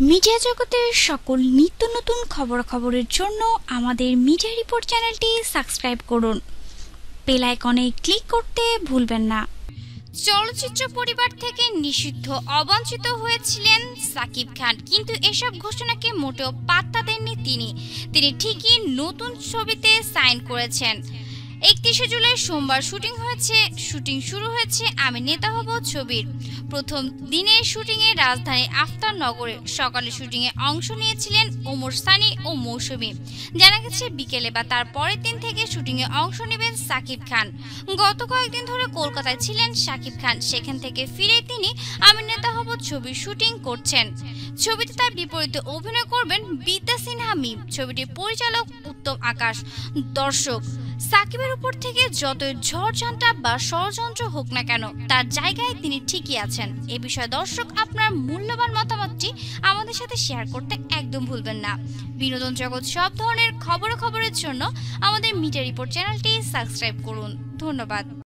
Media জগতের সকল নিত্য নতুন খবরাখবরের জন্য আমাদের মিডিয়া রিপোর্ট চ্যানেলটি সাবস্ক্রাইব করুন। বেল আইকনে ক্লিক করতে ভুলবেন না। চলচ্চিত্র পরিবার থেকে নিষিদ্ধ, অবাঞ্ছিত হয়েছিলেন সাকিব খান, কিন্তু এসব ঘোষণাকে মোটেও পাত্তা দেননি তিনি। তিনি ঠিকই নতুন ছবিতে সাইন করেছেন। একত্রিশে জুলাই সোমবার শুটিং হয়েছে, শুটিং শুরু হয়েছে আমি নেতা হব ছবির। প্রথম দিনের শুটিংয়ে রাজধানী আফতার নগরে সকালে শুটিংয়ে অংশ নিয়েছিলেন ওমর সানি ও মৌসুমী। জানা গেছে, বিকেলে বা তার পরের দিন থেকে শুটিংয়ে অংশ নেবেন সাকিব খান। গত কয়েকদিন ধরে কলকাতায় ছিলেন সাকিব খান। সেখান থেকে ফিরে তিনি আমি নেতা হব ছবির শুটিং করছেন। ছবিতে তার বিপরীতে অভিনয় করবেন বিদ্যা সিনহা মিম। ছবিটির পরিচালক উত্তম আকাশ। দর্শক সাকিবের উপর থেকে যতই ঝড়ঝান্টা বা ষড়যন্ত্র হোক না কেন, তার জায়গায় তিনি ঠিকই আছেন। এ বিষয়ে দর্শক আপনার মূল্যবান মতামতটি আমাদের সাথে শেয়ার করতে একদম ভুলবেন না। বিনোদন জগৎ সব ধরনের খবর খবরের জন্য আমাদের মিডিয়া রিপোর্ট চ্যানেলটি সাবস্ক্রাইব করুন। ধন্যবাদ।